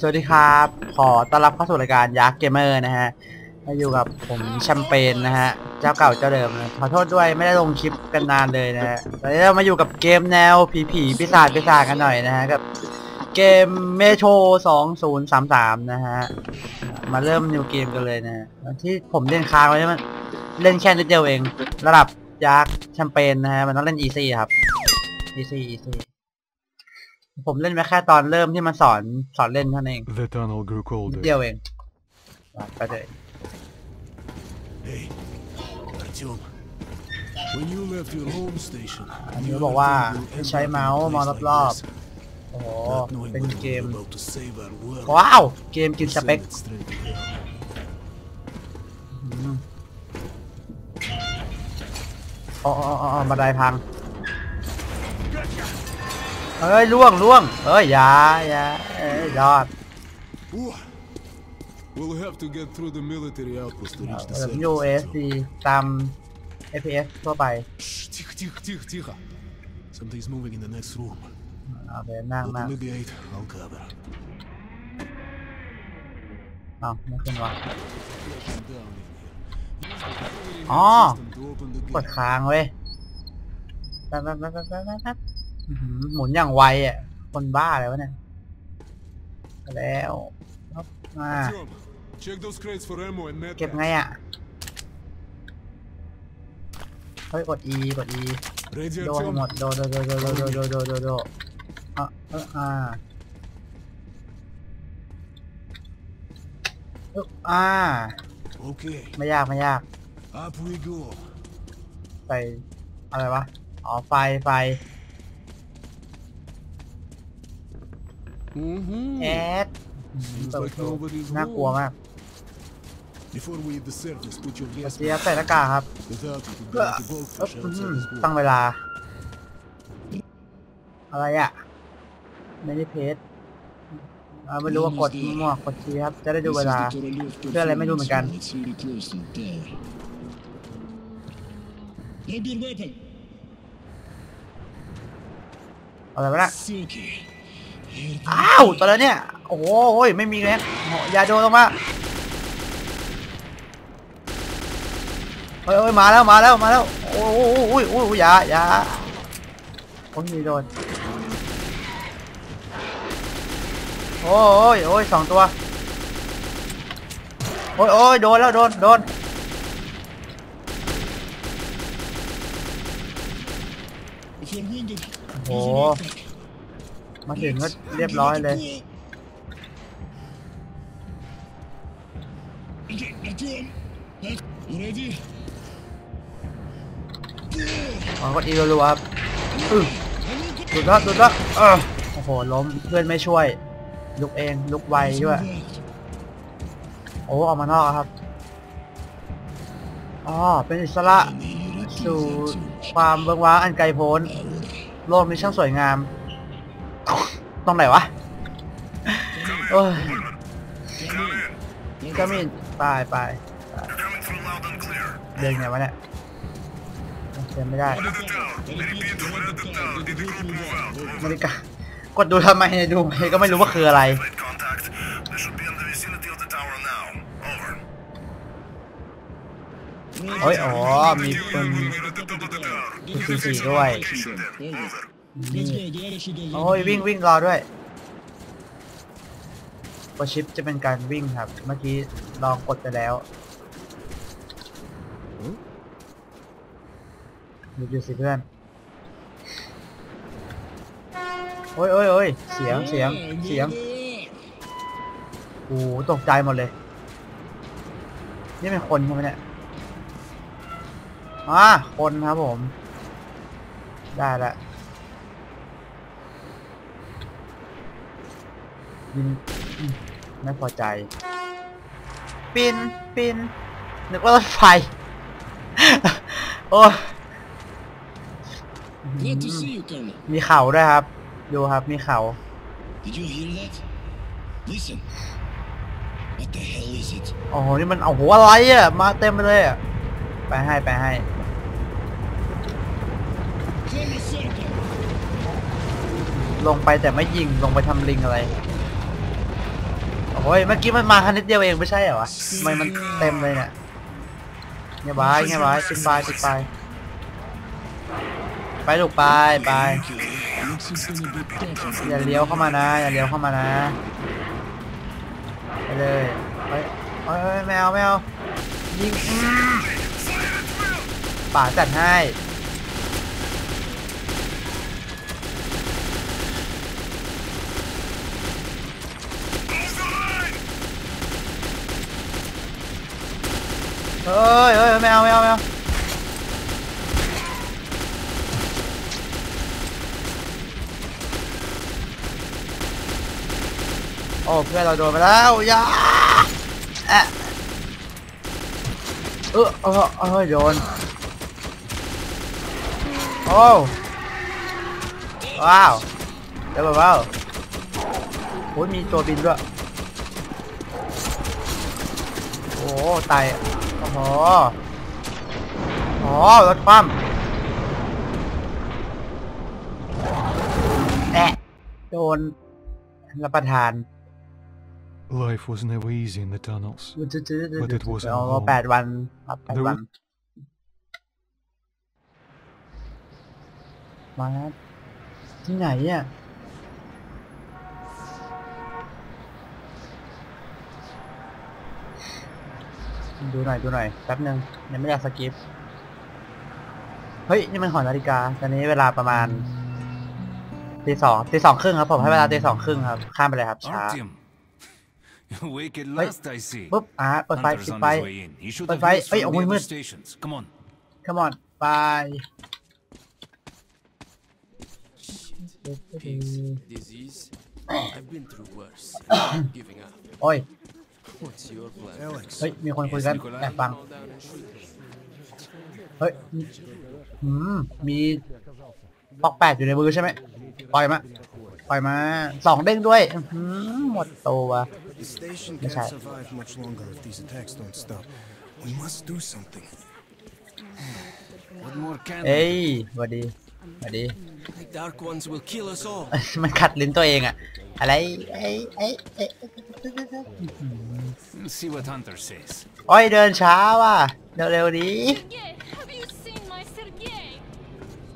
สวัสดีครับ ขอต้อนรับเข้าสู่รายการยักษ์เกมเมอร์นะฮะมาอยู่กับผมแชมเปญนะฮะ เจ้าเก่าเจ้าเดิมนะขอโทษด้วยไม่ได้ลงคลิปกันนานเลยนะฮะตอนนี้เรามาอยู่กับเกมแนวผีผีๆปีศาจปีศาจกันหน่อยนะฮะ กับเกมเมโทร2033นะฮะ มาเริ่มนิวเกมกันเลยนะฮะ ที่ผมเล่นค้างไว้มันเล่นแค่นิดเดียวเอง ระดับยักษ์แชมเปญนะฮะ มันต้องเล่นอีซี่ครับ อีซี่อีซี่ ผมเล่นไปแค่ตอนเริ่มที่มันสอนสอนเล่นเท่านั้นเอง The tunnel grew นิด colder. เดียวเองไปเลย Hey, Artyom. When you left your home station, อันนี้ you บอกว่า left me ให้ with ใช้ empty เมาส์มอง place like รอบ this, ๆโอ้โห not knowing เป็น what เก we ม were about to save our world. ว้าว เกมกินสเปค Send it straight to hell. อืมอ๋ออ๋ออ๋อบันไดพัง เอ้ยล่วงล่วงเอ้ยอยาอยาเอ้ยยอด Ooh. We'll have to get through the military outpost to reach the แบบ surface. USD ตาม FPS ทั่วไป Shh, тихо, тихо, тихо, тихо. Something's moving in the next room. เอาไปนั่ง Open นั่ง the gate, I'll cover. เอาไม่ขึ้นวะ Flashing down in here. Use the delivery Ah. system to open the กด gate. ค้างเว้ยแป๊บแป๊บแป๊บแป๊บแป๊บแป๊บ อื้อหือหมุนอย่างไวอะ คนบ้าเลยวะเนี่ยไปแล้วครับมา Artyom, check those crates for ammo and med เก็บไงอะ เฮ้ยกด E กด E Ready, โดให้หม Artyom? ดโดโดโดโดโดโดโดโดโดโดอะเอออ่าอึ๊บอ่า Okay, ไม่ยากไม่ยาก up we go. ไปอะไรวะ อ๋อไฟไฟ แอด Seems เปิด like ประตู nobody's น่ากลัว home. มาก Before we hit the surface, put your เมื่อ gas กี้ใส่หน้ากากครับ without it, it เอ้อ goes to bulk เอ้อ push อื้อหือ outside this ตั้ง wall. เวลา อะไรอะ ไม่ได้เพจอ่าไม่รู้ว่ากดมั่วๆกดทีครับ จะได้ดูเวลาเพื่ออะไรไม่รู้เหมือนกัน It's really close to the tower. Load your weapon. อะไรวะน่ะ Suki. Here อ้าวตอนแล้วเนี่ย โอ้โหโอ้ยไม่มีแรงโอ้โหอย่าโดนลงมาเฮ้ยเฮ้ยมาแล้วมาแล้วมาแล้ว โอ้โหโอ้ยโอ้ยโอ้ยอย่าอย่าโอ้ยมีโดน โอ้ยโอ้ยสองตัว โอ้ยโอ้ยโดนแล้วโดนโดน If you're wounded, Oh. use an airpack. มาถึงก็เรียบร้อยเลย อ๋อกดอีรัวๆครับอื้อดูดล้วดูดล้วเออโอ้โห ล้ม เพื่อนไม่ช่วย ลุกเอง ลุกไวด้วย โอ้ออกมานอกครับ อ๋อ เป็นอิสระ สู่ความเบิงว้าอันไกลโพ้น โลกนี้ช่างสวยงาม ตรงไหนวะโอ้ยยิงก็มีตายไปเดินไงวะเนี่ยเดินไม่ได้นาฬิกากดดูทำไมดูไมก็ไม่รู้ว่าคืออะไรเฮ้ยอ๋อมีคนซีซีด้วย โอ้ยวิ่งวิ่งรอด้วยกดชิปจะเป็นการวิ่งครับ เมื่อกี้ลองกดไปแล้วหยุดอยู่สิเพื่อน โอ้ยโอ้ยโอ้ยเสียงเสียงเสียงโอ้ตกใจหมดเลย นี่เป็นคนใช่ไหมเนี่ยอ่าคนครับผม ได้ละยิงอืม ไม่พอใจปินปินนึกว่ารถไฟ โอ้ย Glad to see you, Colonel. มีเข่าด้วยครับ ดูครับ มีเข่า Did you hear that? Listen. What the hell is it? โอ้โห นี่มัน โอ้โห อะไรอะ มาเต็มไปเลยอะ ไปให้ ไปให้ Form a circle. ลงไปแต่ไม่ยิง ลงไปทำลิงอะไร โอ้ยเมื่อกี้มันมาคันนิดเดียวเองไม่ใช่เหรอวะทำไมมันเต็มเลยเนี่ยเงียบไว้เงียบไว้ปิดไฟปิดไฟไปลูกไปไปอย่าเลี้ยวเข้ามานะอย่าเลี้ยวเข้ามานะไปเลยเฮ้ยเฮ้ยแมวแมวยิงป่าจัดให้ เฮ้ยเฮ้ยแมวแมวแมวโอ้เพื่อนเราโดนไปแล้วยาแอะเออเออเออโดนโอ้ว้าวเดี๋ยวว้าวโอ้ยมีตัวบินด้วยโอ้ตาย อะโอ้โหอ๋อรถคว่ำแอะโดนรับประทาน Life was never easy in the tunnels. But it wasn't เอา home. แปดวันครับแปด The วันมาครับที่ไหนเนี่ย ดูหน่อยดูหน่อยแป๊บนึงยังไม่อยากสกิปเฮ้ยนี่มันหอนาฬิกา ตอนนี้เวลาประมาณตีสองตีสองครึ่งครับผมให้เวลาตีสองครึ่งครับ ข้ามไปเลยครับช้า Artyom, you're awake at Wait. last, I see. ปุ๊บอะเปิดไฟ Hunter's ปิด on ไฟ his way in. He should ปิด have ไฟ news เอ้ย from โอ้ the ยมื other ด stations. Come on. come on ไป Disease? I've been through worse. I'm giving up. โอ้ย What's your plan? เฮ้ย มีคนคุยกัน Yes, Nikolai. แอบฟัง Fall down and shoot me. เฮ้ยหืมมีปอกแปดอยู่ในมือใช่ไหมปล่อยมา ปล่อยมา สองเด้งด้วยอื้อหือหมดตัว The station Yes, can't I- survive much longer if these attacks don't stop. We must do something. What more can เอ้ยสวัสดีสวัสดี The dark ones will kill us all. มันขัดลิ้นตัวเองอะอะไรไอ้ไอ้ไอ้ We'll see what Hunter says. โอ้ยเดินช้าว่ะเร็วๆดี Sergey, have you seen my Sergey?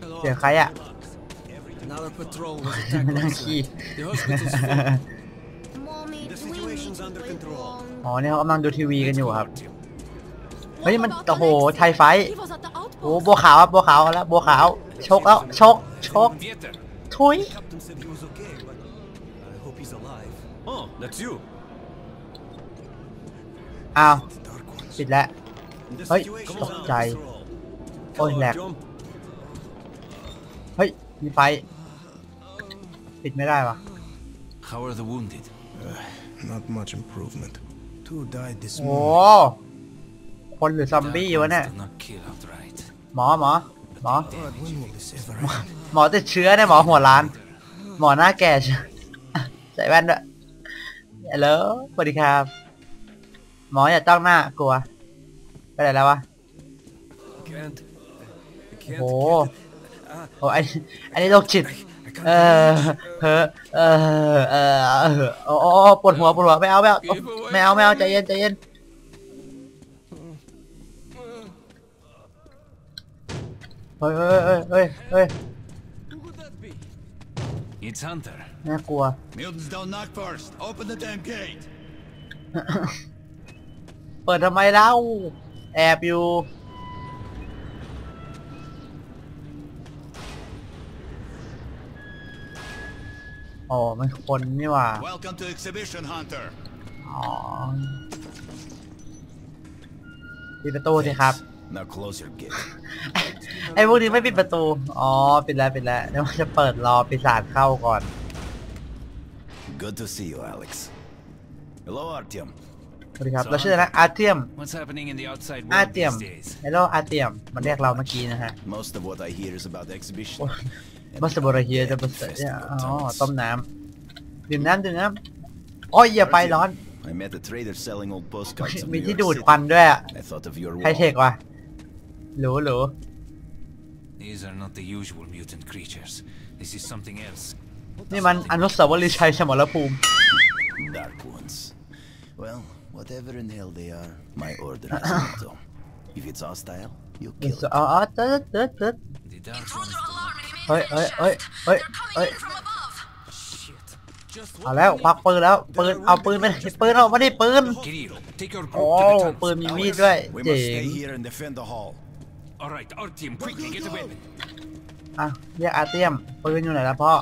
Hello. เสียงใครอะ Another patrol was attacked นั่ง last ขี้ night. The hospital's full. Mommy, The we need situation's to under play control. alone. อ๋อนี่เขากำลังดูทีวีกันอยู่ครับ Artyom. เฮ้ย What มัน about โอ้โห Alexei? ไทยไฟท์ He was at the โอ้ outpost. บัวขาวครับบัวขาวแล้วบัวขาวชกแล้วชกชก Vieter. ทุย Captain said he was okay, but I hope he's alive. Oh, that's you. อ้าว The Dark Ones. ปิดแล้ว The Hey, situation's come on. under Jai. control. โอ้ยแหลก Artyom. เฮ้ย มีไฟ ปิดไม่ได้วะ How are the wounded? Not much improvement. Two died this โอ้ morning. คนหรือซอมบี้วะเนี่ย Dark ones do not kill outright. หมอหมอหมอ God, when will this ever end? หมอติดเชื้อเนี่ยหมอหัวล้าน หมอหน้าแก่เชียวใส่แว่นด้วยฮัลโหลสวัสดีครับ หมออย่าจ้องหน้ากลัว ไปไหนแล้ววะ Can't. I โอ้ can't. โหโอ้ไออันนี้โรคจิตเออเฮ้อเออเออเออโอ้โอ้ปวดหัวปวดหัวไม่เอาไม่เอาโอ๊ะไม่เอาไม่เอาใจเย็นใจเย็นเฮ้ยเฮ้ยเฮ้ยเฮ้ยเฮ้ย Who would that be? It's Hunter. น่ากลัว Mutants don't knock first. Open the damn gate. เปิดทำไมเล่าแอบอยู่โอ้มันคนนี่หว่า Welcome to Exhibition Hunter. อ๋อปิดประตูสิครับ Now close your gate. ไอ้พวกนี้ไม่ปิดประตู อ๋อ ปิดแล้วปิดแล้วเดี๋ยวมันจะเปิดรอปีศาจเข้าก่อน Good to see you, Alex. Hello, Artyom. สวัสดีครับ เราชื่ออะไรนะอาร์เทียม What's happening in the outside อา world ร์เทียม these days? เฮลโลอาร์เทียม มันเรียกเราเมื่อกี้นะฮะ Most of what I hear is about the exhibition. บัสบรเฮียจะบัสเนี่ยอ๋อ ต้มน้ำดื่มน้ำดื่มน้ำโอ้ยอย่าไปร้อน I met a trader selling old postcards of มี New ที่ York ดูด City. ควันด้วยอะ I thought of your ไฮเทค wall. ว่ะหรูหรู These are not the usual mutant creatures. This is something else. นี่มันอนุสาวรีย์ชัยสมรภูมิ Dark ones. Well, whatever in hell they are, my order is Otto. If it's hostile, you เดี๋ยว kill จะ it. อ๋ออ๋อเติร์ดเติร์ดเติร์ด The dark ones do not เฮ้ยเฮ้ยเฮ้ยเฮ้ยเฮ้ย Shit. Just เอาแล้วควักปืนแล้วปืนเอาปืนไปไหนปืนเอามาดิปืน Kiriro, take your โอ้ group to the ปืน tunnels. มีมีดด้วย We เจ๋ must ง stay here and defend the hall. All right, our team, quickly get a weapon. อะเรียกอาเตียมปืนอยู่ไหนแล้วพ่อ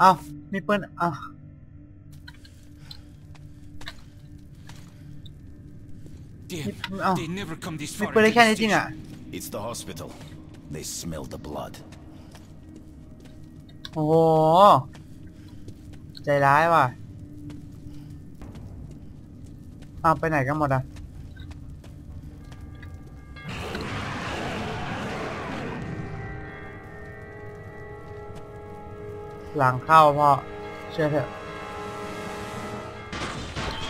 อ้ามีปืนอ่ะ Damn, Oh. they never come this มี far. ปืนได้ into แค่ the นี้จริง station. อ่ะ It's the hospital. They smell the blood. โอ้โห ใจร้ายว่ะเอาไปไหนกันหมดอ่ะ หลังเข้าพ่อเชื่อเถอะ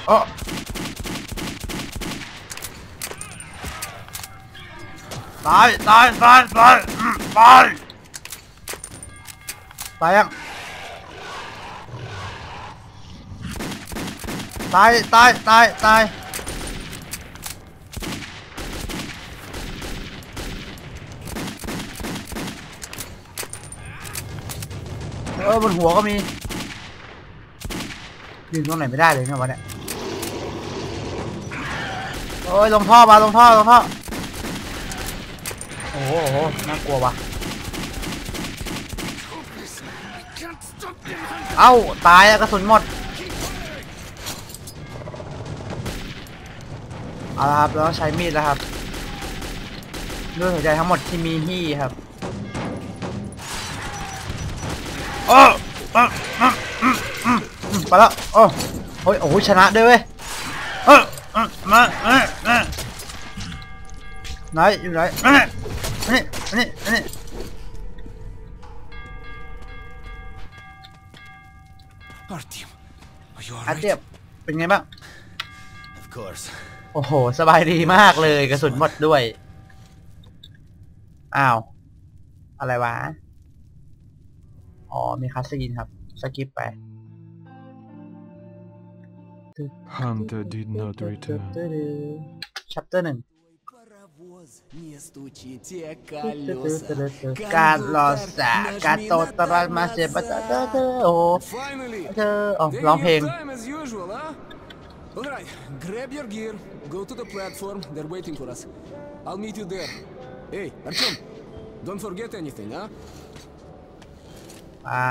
โอ้ตายตายตายตายตายตายยังตายตายตายตาย ออบนหัวก็มียืนตรงไหนไม่ได้เลยเนี่ยวะเนี่ยโอ้ยลงท่อมาลงท่อลงท่อโอ้โหน่ากลัววะเอ้า ตายอะกระสุนหมดเอาละครับแล้วใช้มีดแล้วครับด้วยหัวใจทั้งหมดที่มีที่ครับ โอ้อะอะอืมอืมอืมไปแล้วโอ้โอ้ยโอ้โหชนะด้วยเว้ยเออเออมาเออเออไหนอยู่ไหนเอออันนี้อันนี้อันนี้ Artyom, are you อา alright? เทียบเป็นไงบ้าง Of course. โอ้โห สบายดีมากเลย กระสุนหมดด้วย อ้าว อะไรวะ อ๋อ มีคัสซีนครับ สกิปไป Hunter did not return. ชัปเตอร์หนึ่ง Паровоз, не стучите колеса. การรอสาการโตตรัสมาเสียปะตะตะตะโอ้โห Finally! เธออ๋อร้องเพลง Time as usual, huh? Alright, grab your gear, go to the platform, they're waiting for us. I'll meet you there. Hey, Artyom, don't forget anything, huh? อ่า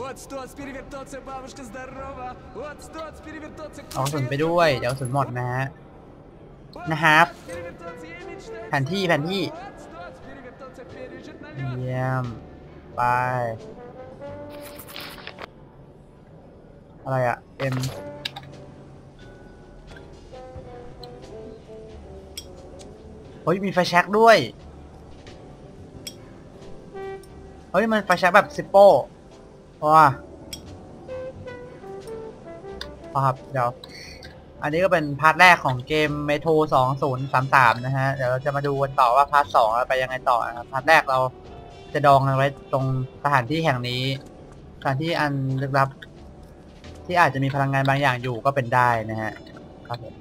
Вот стоц, перевертоться, бабушка здорова! Вот стоц, перевертоться, เอากระสุนไปด้วย เดี๋ยวกระสุนหมดนะฮะ Вот นะครับ перевертоться, я мечтаю. แผนที่แผนที่ Вот стоц, перевертоться, пережить налет. เยี่ยม ไป อะไรอะเอ็มเฮ้ย มีไฟแช็กด้วย เฮ้ยมันไฟแช็กแบบซิปโป้ว้าเอาครับเดี๋ยว อันนี้ก็เป็นพาร์ทแรกของเกม Metro 2033 นะฮะ เดี๋ยวเราจะมาดูกันต่อว่าพาร์ท2เราไปยังไงต่อนะครับ พาร์ทแรกเราจะดองกันไว้ตรงสถานที่แห่งนี้ สถานที่อันลึกลับ ที่อาจจะมีพลังงานบางอย่างอยู่ก็เป็นได้นะฮะ ครับผม